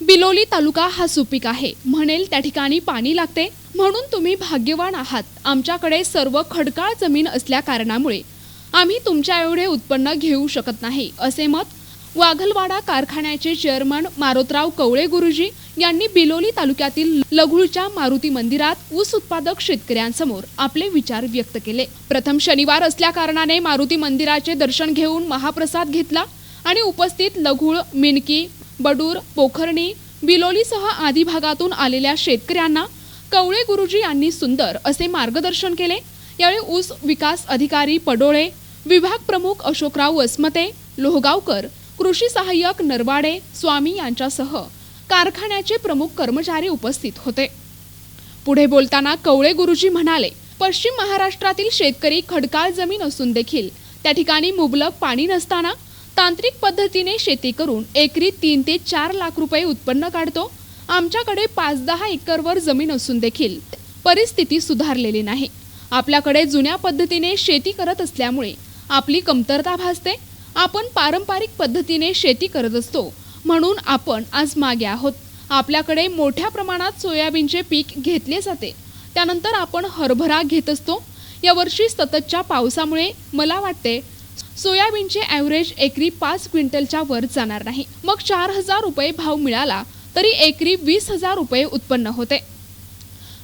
बिलोली तालुका हा सुपीक आहे. म्हणेल त्या ठिकाणी पाणी लागते. म्हणून तुम्ही भाग्यवान आहात. आमच्याकडे सर्व खडकाळ जमीन असल्या कारणामुळे. आम्ही तुमच्या एवढे उत्पन्न घेऊ शकत नाही असे मत वाघलवाडा कारखान्याचे चेअरमन मारोतराव कवळे गुरुजी यांनी बिलोली तालुक्यातील लघुळच्या मारुती मंदिरात ऊस उत्पादक शेतकऱ्यांसमोर आपले विचार व्यक्त केले. प्रथम शनिवार असल्या कारणाने मारुती मंदिराचे दर्शन घेऊन महाप्रसाद घेतला आणि उपस्थित लघुळ मिनकी बडूर पोखर्णी बिलोलीसह आदी भागातून आलेल्या शेतकऱ्यांना कवळे गुरुजी यांनी सुंदर असे मार्गदर्शन केले. यावेळी ऊस विकास अधिकारी पडोळे विभाग प्रमुख अशोकराव वसमते लोहगावकर कृषी सहाय्यक नरवाडे स्वामी यांच्यासह कारखान्याचे प्रमुख कर्मचारी उपस्थित होते. पुढे बोलताना कवळे गुरुजी म्हणाले पश्चिम महाराष्ट्रातील शेतकरी खडकाळ जमीन असून देखील त्या ठिकाणी मुबलक पाणी नसताना तांत्रिक पद्धतीने शेती करून एकरी तीन ते चार लाख रुपये उत्पन्न काढतो. आमच्याकडे पाच दहा एकरवर जमीन असून देखील परिस्थिती सुधारलेली नाही. आपल्याकडे जुन्या पद्धतीने शेती करत असल्यामुळे आपली कमतरता भासते. आपण पारंपरिक पद्धतीने शेती करत असतो. म्हणून आपण आज मागे आहोत. आपल्याकडे मोठ्या प्रमाणात सोयाबीनचे पीक घेतले जाते. त्यानंतर आपण हरभरा घेत असतो. यावर्षी सततच्या पावसामुळे मला वाटते सोयाबीनचे ॲव्हरेज एकरी पाच क्विंटलच्या वर जाणार नाही. मग चार हजार रुपये भाव मिळाला तरी एकरी वीस हजार रुपये उत्पन्न होते.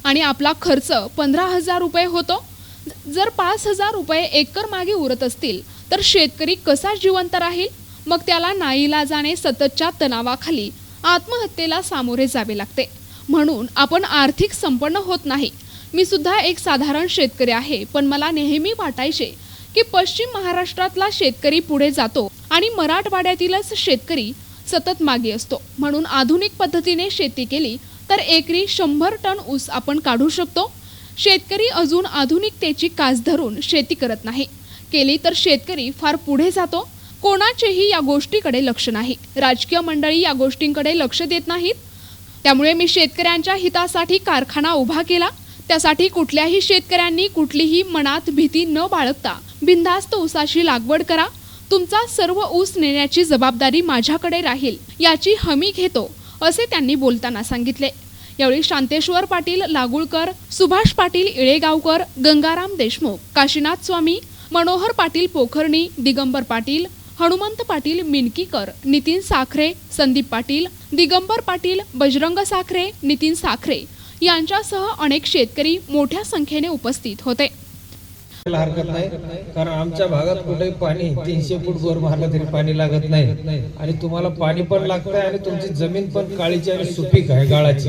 आणि आपला खर्च पंधरा हजार रुपये होतो. जर पाच हजार रुपये एकर मागे उरत असतील तर शेतकरी कसा जिवंत राहील? मग त्याला नाईला जाणे सततच्या तणावाखाली आत्महत्येला सामोरे जावे लागते. म्हणून आपण आर्थिक संपन्न होत नाही. मी सुद्धा एक साधारण शेतकरी आहे पण मला नेहमी वाटायचे की पश्चिम महाराष्ट्रातला शेतकरी पुढे जातो आणि मराठवाड्यातीलच शेतकरी सतत मागे असतो. म्हणून आधुनिक पद्धतीने शेती केली तर एकरी शंभर टन ऊस आपण काढू शकतो. शेतकरी अजून आधुनिकतेची कास धरून शेती करत नाही. केली तर शेतकरी फार पुढे जातो. कोणाचेही या गोष्टीकडे लक्ष नाही. राजकीय मंडळी या गोष्टींकडे लक्ष देत नाहीत. त्यामुळे मी शेतकऱ्यांच्या हितासाठी कारखाना उभा केला. त्यासाठी कुठल्याही शेतकऱ्यांनी कुठलीही मनात भीती न बाळगता बिनधास्त ऊसाची लागवड करा. तुमचा सर्व ऊस नेण्याची जबाबदारी माझ्याकडे राहील याची हमी घेतो असे त्यांनी बोलताना सांगितले. यावेळी शांतेश्वर पाटील लागुळकर सुभाष पाटील इळेगावकर गंगाराम देशमुख काशीनाथ स्वामी मनोहर पाटील पोखर्णी दिगंबर पाटील हनुमंत पाटील मिनकीकर नितीन साखरे संदीप पाटील दिगंबर पाटील बजरंग साखरे नितीन साखरे यांच्यासह अनेक शेतकरी मोठ्या संख्येने उपस्थित होते. हरकत नाही. कारण आमच्या भागात कुठेही पाणी तीनशे फूट वर मारलं तरी पाणी लागत नाही. आणि तुम्हाला पाणी पण लागतंय आणि तुमची जमीन पण काळीची आणि सुपीक आहे गाळाची.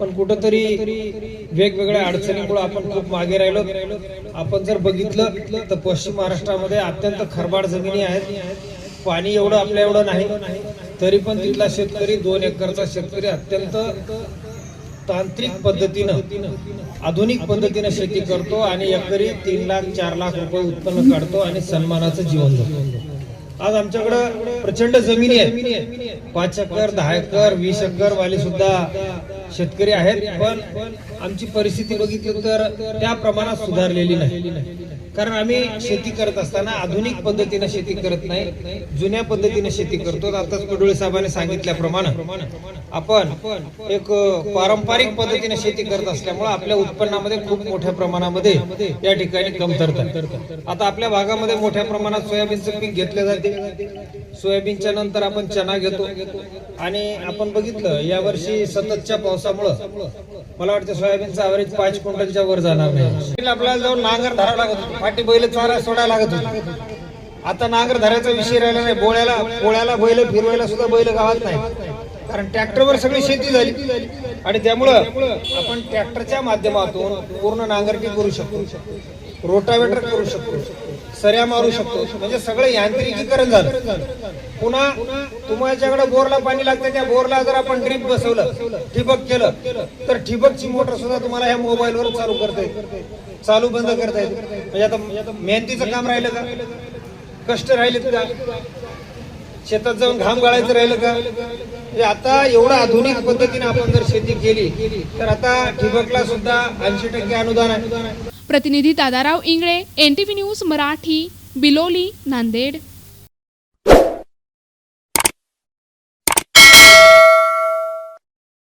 पण कुठंतरी वेगवेगळ्या अडचणीमुळे आपण खूप मागे राहिलो. आपण जर बघितलं तर पश्चिम महाराष्ट्रामध्ये अत्यंत खरबाड जमिनी आहेत. पाणी एवढं आपल्या एवढं नाही. तरी पण तिथला शेतकरी दोन एकरचा शेतकरी अत्यंत तांत्रिक पद्धतीनं आधुनिक पद्धतीनं शेती करतो आणि एकरी तीन लाख चार लाख रुपये उत्पन्न काढतो आणि सन्मानाचं जीवन जगतो. आज आमच्याकडं प्रचंड जमिनी आहे पाच एकर दहा एकर वीस एकर वाली सुद्धा शेतकरी आहेत पण आमची परिस्थिती बघितली तर त्या प्रमाणात सुधारलेली नाही. कारण आम्ही शेती करत असताना आधुनिक पद्धतीने शेती करत नाही जुन्या पद्धतीने शेती करतो. आताच कडोळे साहेबांनी सांगितल्याप्रमाणे आपण एक पारंपरिक पद्धतीने शेती करत असल्यामुळे आपल्या उत्पन्नामध्ये खूप मोठ्या प्रमाणामध्ये या ठिकाणी कमतरता आता आपल्या भागामध्ये मोठ्या प्रमाणात सोयाबीनचं पीक घेतले जाते. सोयाबीनच्या नंतर आपण चना घेतो. आणि आपण बघितलं यावर्षी सततच्या पावसामुळं. मला वाटतं सोयाबीनचा अवरेज पाच क्विंटलच्या वर जाणार नाही. आपल्याला जाऊन नांगर धरावं लागत होतं. फाटी बैल चारा सोडायला लागत होती. आता नांगर धरायचा विषय राहिला नाही. बोळ्याला पोळ्याला बैल फिरवायला सुद्धा बैल गावात नाही. कारण ट्रॅक्टरवर सगळी शेती झाली. आणि त्यामुळं आपण ट्रॅक्टरच्या माध्यमातून पूर्ण नांगरटी करू शकतो. रोटावेटर करू शकतो. सऱ्या मारू शकतो. म्हणजे सगळं यांत्रिकीकरण झालं. पुन्हा तुमच्याकडे बोरला पाणी लागतं त्या बोरला जर आपण ड्रीप बसवलं ठिबक केलं तर ठिबकची मोटर सुद्धा तुम्हाला ह्या मोबाईलवर चालू करता येते चालू बंद करता येते म्हणजे आता मेहनतीचं काम राहिलं का? कष्ट राहिले का? शेतात जाऊन घाम गाळायचं राहिलं का? म्हणजे आता एवढं आधुनिक पद्धतीने आपण जर शेती केली तर आता ठिबकला सुद्धा ऐंशी टक्के अनुदान आहे. प्रतिनिधी Dadarao Ingle N T V news Marathi Biloli Nanded.